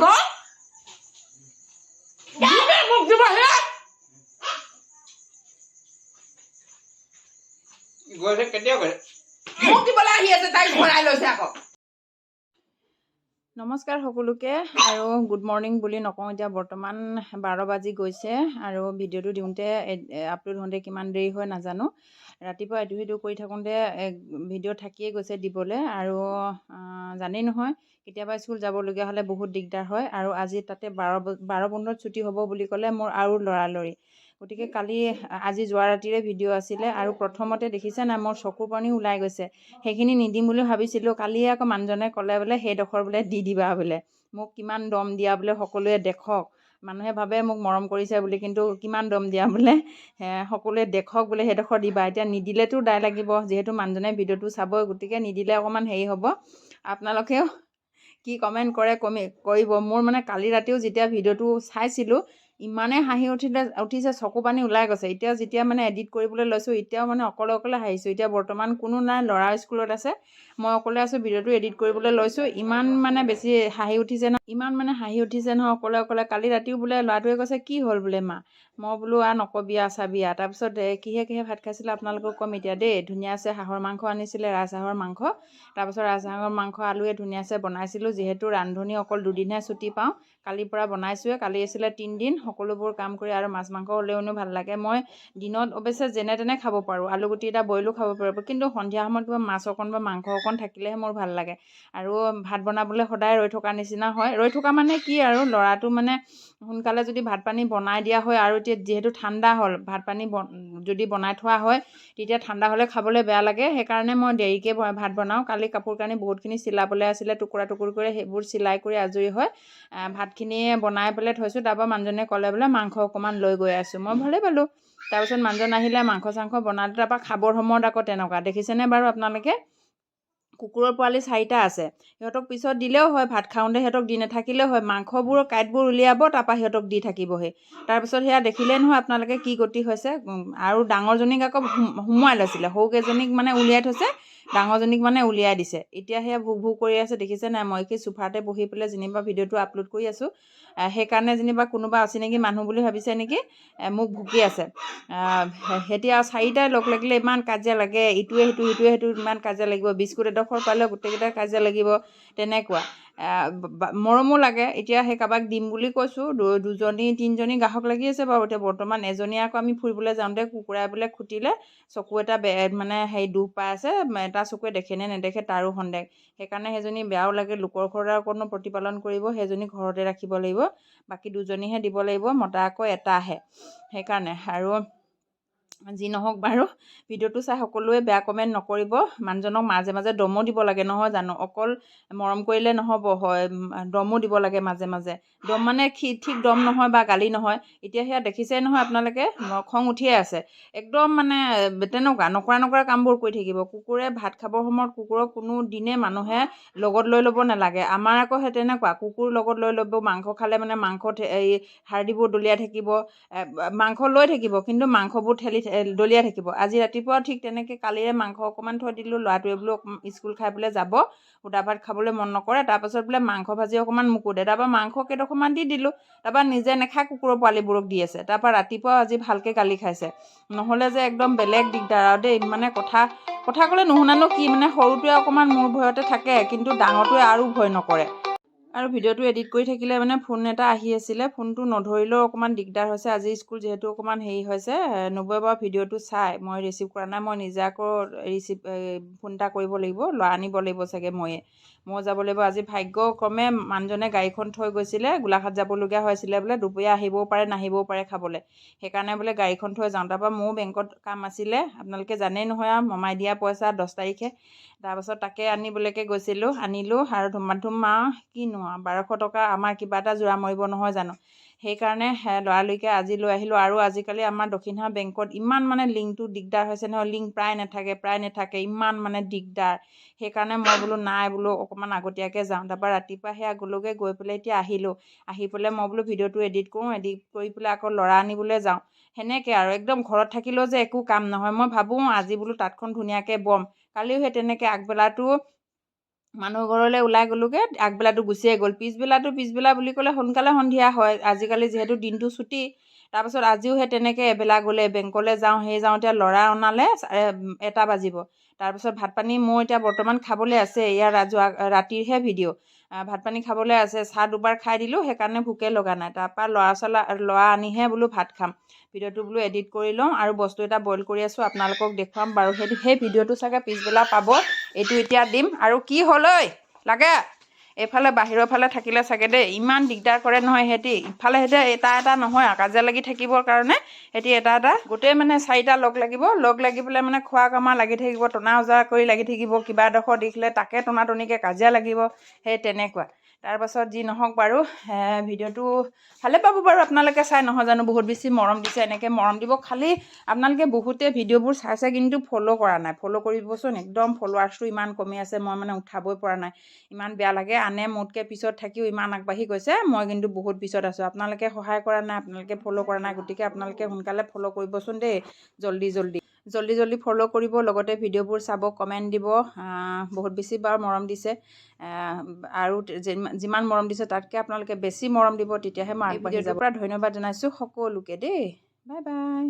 আকৌ দিনে মোক দিবহি গৈছে কেতিয়া গৈছে মোক দিবলৈ আহি আছে তাইক ভৰাই লৈছে আকৌ নমস্কাৰ সকলোকে আৰু গুড মৰ্ণিং বুলি নকওঁ এতিয়া বৰ্তমান বাৰ বাজি গৈছে আৰু ভিডিঅ'টো দিওঁতে আপলোড হওঁতে কিমান দেৰি হয় নাজানো। ৰাতিপুৱা ইটো সিটো কৰি থাকোঁতে ভিডিঅ' থাকিয়ে গৈছে দিবলৈ আৰু জানেই নহয় কেতিয়াবা স্কুল যাবলগীয়া হ'লে বহুত দিগদাৰ হয় আৰু আজি তাতে বাৰ বাৰ পোন্ধৰত ছুটি হ'ব বুলি ক'লে মোৰ আৰু লৰালৰি। গতিকে কালি আজি যোৱা ৰাতিৰে ভিডিঅ' আছিলে আৰু প্ৰথমতে দেখিছে নাই মোৰ চকুৰ পানী ওলাই গৈছে। সেইখিনি নিদিম বুলি ভাবিছিলোঁ। কালি আকৌ মানুহজনে ক'লে বোলে সেইডোখৰ বোলে দি দিবা বোলে। মোক কিমান দম দিয়া বোলে সকলোৱে দেখক। মানুহে ভাবে মোক মৰম কৰিছে বুলি কিন্তু কিমান দম দিয়া বোলে সকলোৱে দেখক বোলে সেইডোখৰ দিবা। এতিয়া নিদিলেতো দায় লাগিব। যিহেতু মানুহজনে ভিডিঅ'টো চাবই গতিকে নিদিলে অকণমান হেৰি হ'ব। আপোনালোকেও কি কমেণ্ট কৰে কমি কৰিব। মোৰ মানে কালি ৰাতিও যেতিয়া ভিডিঅ'টো চাইছিলোঁ ইমানেই হাঁহি উঠিলে উঠিছে চকু পানী ওলাই গৈছে। এতিয়া যেতিয়া মানে এডিট কৰিবলৈ লৈছোঁ এতিয়াও মানে অকলে অকলে হাঁহিছোঁ। এতিয়া বৰ্তমান কোনো নাই ল'ৰা স্কুলত আছে। মই অকলে আছোঁ ভিডিঅ'টো এডিট কৰিবলৈ লৈছোঁ। ইমান মানে বেছি হাঁহি উঠিছে ন ইমান মানে হাঁহি উঠিছে নহয় অকলে অকলে। কালি ৰাতিও বোলে ল'ৰাটোৱে কৈছে কি হ'ল বোলে মা? মই বোলো আ নকবি আ চাবি আ। তাৰপিছত কিহে কিহে ভাত খাইছিলে আপোনালোকক ক'ম এতিয়া দেই? ধুনীয়াছে হাঁহৰ মাংস আনিছিলে ৰাজহাঁহৰ মাংস। তাৰপিছত ৰাজহাঁহৰ মাংস আলুৱে ধুনীয়াছে বনাইছিলোঁ। যিহেতু ৰান্ধনি অকল দুদিনহে ছুটি পাওঁ কালিৰ পৰা বনাইছোঁৱে কালি আছিলে তিনিদিন সকলোবোৰ কাম কৰি আৰু মাছ মাংস হ'লেওনো ভাল লাগে। মই দিনত অৱশ্যে যেনে তেনে খাব পাৰোঁ। আলুগুটি এটা বইলো খাব পাৰোঁ। কিন্তু সন্ধিয়া সময়ত কিবা মাছ অকণ বা মাংস অকণ থাকিলেহে মোৰ ভাল লাগে। আৰু ভাত বনাবলৈ সদায় ৰৈ থকা নিচিনা হয়। ৰৈ থকা মানে কি আৰু? ল'ৰাটো মানে সোনকালে যদি ভাত পানী বনাই দিয়া হয় আৰু এতিয়া যিহেতু ঠাণ্ডা হ'ল ভাত পানী যদি বনাই থোৱা হয় তেতিয়া ঠাণ্ডা হ'লে খাবলৈ বেয়া লাগে। সেইকাৰণে মই দেৰিকৈ ভাত বনাওঁ। কালি কাপোৰ কানি বহুতখিনি চিলাবলৈ আছিলে টুকুৰা টুকুৰ কৰি সেইবোৰ চিলাই কৰি আজৰি হৈ আহ, ভাতখিনি বনাই পেলাই থৈছোঁ। তাৰপৰা মানুহজনে ক'লে বোলে মাংস অকণমান লৈ গৈ আছোঁ। মই ভালেই পালোঁ। তাৰপিছত মানুহজন আহিলে মাংস চাংস বনালে তাৰপৰা খাবৰ সময়ত আকৌ তেনেকুৱা। দেখিছেনে বাৰু আপোনালোকে? কুকুৰৰ পোৱালি চাৰিটা আছে। সিহঁতক পিছত দিলেও হয় ভাত খাওঁতে সিহঁতক দি নাথাকিলেও হয়। মাংসবোৰ কাঁইটবোৰ উলিয়াব তাৰপৰা সিহঁতক দি থাকিবহি। তাৰপিছত সেয়া দেখিলে নহয় আপোনালোকে কি গতি হৈছে। আৰু ডাঙৰজনীক আকৌ সোম- সোমোৱাই লৈছিলে। সৰুকেইজনীক মানে উলিয়াই থৈছে। ডাঙৰজনীক মানে উলিয়াই দিছে। এতিয়া সেয়া ভোক ভোক কৰি আছে দেখিছে নাই? মই কি চোফাতে বহি পেলাই যেনিবা ভিডিঅ'টো আপলোড কৰি আছোঁ। সেইকাৰণে যেনিবা কোনোবা অচিনাকি মানুহ বুলি ভাবিছে নেকি? মোক ভুকি আছে। এতিয়া চাৰিটাই লগ লাগিলে ইমান কাজিয়া লাগে। ইটোৱে সিটো সিটোৱে সিটো ইমান কাজিয়া লাগিব। বিস্কুট এডোখৰ পালে গোটেইকেইটাই কাজিয়া লাগিব। তেনেকুৱা। মৰমো লাগে। এতিয়া সেই কাৰোবাক দিম বুলি কৈছোঁ দুজনী তিনিজনী গ্ৰাহক লাগি আছে বাৰু। এতিয়া বৰ্তমান এজনীয়ে আকৌ আমি ফুৰিবলৈ যাওঁতে কুকুৰাই বোলে খুটিলে চকু এটা বে মানে হেৰি দুখ পাই আছে এটা চকুৱে দেখে নে নেদেখে তাৰো সন্দেহ। সেইকাৰণে সেইজনী বেয়াও লাগে লোকৰ ঘৰত কোনো প্ৰতিপালন কৰিব সেইজনী ঘৰতে ৰাখিব লাগিব। বাকী দুজনীহে দিব লাগিব মতা আকৌ এটাহে। সেইকাৰণে আৰু যি নহওক বাৰু ভিডিঅ'টো চাই সকলোৱে বেয়া কমেণ্ট নকৰিব। মানুহজনক মাজে মাজে দমো দিব লাগে নহয় জানো? অকল মৰম কৰিলে নহ'ব হয় দমো দিব লাগে মাজে মাজে। দম মানে কি ঠিক দম নহয় বা গালি নহয়। এতিয়া সেয়া দেখিছেই নহয় আপোনালোকে? খং উঠিয়ে আছে। একদম মানে তেনেকুৱা নকৰা নকৰা কামবোৰ কৰি থাকিব। কুকুৰে ভাত খাবৰ সময়ত কুকুৰক কোনো দিনে মানুহে লগত লৈ ল'ব নালাগে। আমাৰ আকৌ সেই তেনেকুৱা কুকুৰ লগত লৈ ল'ব মাংস খালে মানে মাংসত এই হাৰ্ডিবোৰ দলিয়াই থাকিব মাংস লৈ থাকিব কিন্তু মাংসবোৰ ঠেলি এ, দলিয়াই থাকিব। আজি ৰাতিপুৱাও ঠিক তেনেকৈ কালিৰে মাংস অকণমান থৈ দিলোঁ ল'ৰাটোৱে বোলো স্কুল খাই পেলাই যাব সুদা ভাত খাবলৈ মন নকৰে তাৰপাছত বোলে মাংস ভাজি অকণমান মোকো দে তাৰপৰা মাংস কেইডোখৰমান দি দিলোঁ তাৰপৰা নিজে নাখায় কুকুৰৰ পোৱালিবোৰক দি আছে তাৰপৰা ৰাতিপুৱা আজি ভালকৈ গালি খাইছে। নহ'লে যে একদম বেলেগ দিগদাৰ আৰু দেই মানে কথা কথা ক'লে নুশুনানো কি মানে সৰুটোৱে অকণমান মোৰ ভয়তে থাকে কিন্তু ডাঙৰটোৱে আৰু ভয় নকৰে। আৰু ভিডিঅ'টো এডিট কৰি থাকিলে মানে ফোন এটা আহি আছিলে ফোনটো নধৰিলেও অকণমান দিগদাৰ হৈছে। আজি স্কুল যিহেতু অকণমান হেৰি হৈছে নবৌৱে বাৰু ভিডিঅ'টো চাই মই ৰিচিভ কৰা নাই মই নিজে আকৌ ৰিচিভ ফোন এটা কৰিব লাগিব ল'ৰা আনিব লাগিব চাগে ময়ে। মই যাব লাগিব আজি ভাগ্যক্ৰমে মানুহজনে গাড়ীখন থৈ গৈছিলে গোলাঘাট যাবলগীয়া হৈছিলে বোলে দুপৰীয়া আহিবও পাৰে নাহিবও পাৰে খাবলৈ। সেইকাৰণে বোলে গাড়ীখন থৈ যাওঁ তাৰপৰা মোৰো বেংকত কাম আছিলে আপোনালোকে জানেই নহয় আৰু মমাই দিয়া পইচা দহ তাৰিখে। তাৰপাছত তাকে আনিবলৈকে গৈছিলোঁ আনিলোঁ আৰু ধুমা ধুম আৰু কিনো আৰু বাৰশ টকা আমাৰ কিবা এটা যোৰা মৰিব নহয় জানো? সেইকাৰণে লৰালৰিকৈ আজি লৈ আহিলোঁ আৰু আজিকালি আমাৰ দক্ষিণহাট বেংকত ইমান মানে লিংকটো দিগদাৰ হৈছে নহয় লিংক প্ৰায় নাথাকে প্ৰায় নাথাকে ইমান মানে দিগদাৰ। সেইকাৰণে মই বোলো নাই বোলো অকণমান আগতীয়াকৈ যাওঁ। তাৰপৰা ৰাতিপুৱা সেয়া গ'লোগৈ গৈ পেলাই এতিয়া আহিলোঁ। আহি পেলাই মই বোলো ভিডিঅ'টো এডিট কৰোঁ এডিট কৰি পেলাই আকৌ ল'ৰা আনিবলৈ যাওঁ। সেনেকৈ আৰু একদম ঘৰত থাকিলেও যে একো কাম নহয়। মই ভাবোঁ আজি বোলো তাঁতখন ধুনীয়াকৈ বম। কালিও সেই তেনেকৈ আগবেলাটো মানুহ ঘৰলৈ ওলাই গ'লোগৈ আগবেলাটো গুচিয়ে গ'ল। পিছবেলাটো পিছবেলা বুলি ক'লে সোনকালে সন্ধিয়া হয়। আজিকালি যিহেতু দিনটো ছুটি তাৰপাছত আজিও সেই তেনেকৈ এবেলা গ'লে বেংকলৈ যাওঁ সেই যাওঁতে ল'ৰা অনালে এটা বাজিব। তাৰপিছত ভাত পানী মোৰ এতিয়া বৰ্তমান খাবলৈ আছে এয়া ৰাজুৱা ৰাতিৰহে ভিডিঅ' ভাত পানী খাবলৈ আছে চাহ দুবাৰ খাই দিলোঁ সেইকাৰণে ভোকে লগা নাই। তাৰপৰা ল'ৰা চলা ল'ৰা আনিহে বোলো ভাত খাম। ভিডিঅ'টো বোলো এডিট কৰি লওঁ আৰু বস্তু এটা বইল কৰি আছোঁ আপোনালোকক দেখুৱাম বাৰু। সেইটো সেই ভিডিঅ'টো চাগে পিছবেলা পাব এইটো এতিয়া দিম। আৰু কি হ'ল ঐ? লাগে? এইফালে বাহিৰৰ ফালে থাকিলে চাগে দেই ইমান দিগদাৰ কৰে নহয় সিহঁতি। ইফালে সিহঁতে এটা এটা নহয় কাজিয়া লাগি থাকিবৰ কাৰণে সিহঁতি এটা এটা গোটেই মানে চাৰিটা লগ লাগিব। লগ লাগি পেলাই মানে খোৱা কামা লাগি থাকিব টনা ওজা কৰি লাগি থাকিব কিবা এডোখৰ দেখিলে তাকে টনা টনিকৈ কাজিয়া লাগিব। সেই তেনেকুৱা। তাৰপাছত যি নহওক বাৰু ভিডিঅ'টো ভালে পাব বাৰু আপোনালোকে চাই নহয় জানো বহুত বেছি মৰম দিছে এনেকৈ মৰম দিব। খালি আপোনালোকে বহুতে ভিডিঅ'বোৰ চাইছে কিন্তু ফ'ল' কৰা নাই। ফ'ল' কৰিবচোন একদম ফ'ল'ৱাৰ্ছটো ইমান কমি আছে মই মানে উঠাবই পৰা নাই। ইমান বেয়া লাগে আনে মোতকৈ পিছত থাকিও ইমান আগবাঢ়ি গৈছে মই কিন্তু বহুত পিছত আছোঁ। আপোনালোকে সহায় কৰা নাই আপোনালোকে ফ'ল' কৰা নাই গতিকে আপোনালোকে সোনকালে ফ'ল' কৰিবচোন দেই জল্দি জল্দি। জল্দি জল্দি ফ'ল' কৰিব লগতে ভিডিঅ'বোৰ চাব কমেণ্ট দিব বহুত বেছি বাৰু মৰম দিছে। আৰু যিমান মৰম দিছে তাতকৈ আপোনালোকে বেছি মৰম দিব তেতিয়াহে মই আগবাঢ়ি যাব পৰা ধন্যবাদ জনাইছোঁ সকলোকে দেই। Bye bye.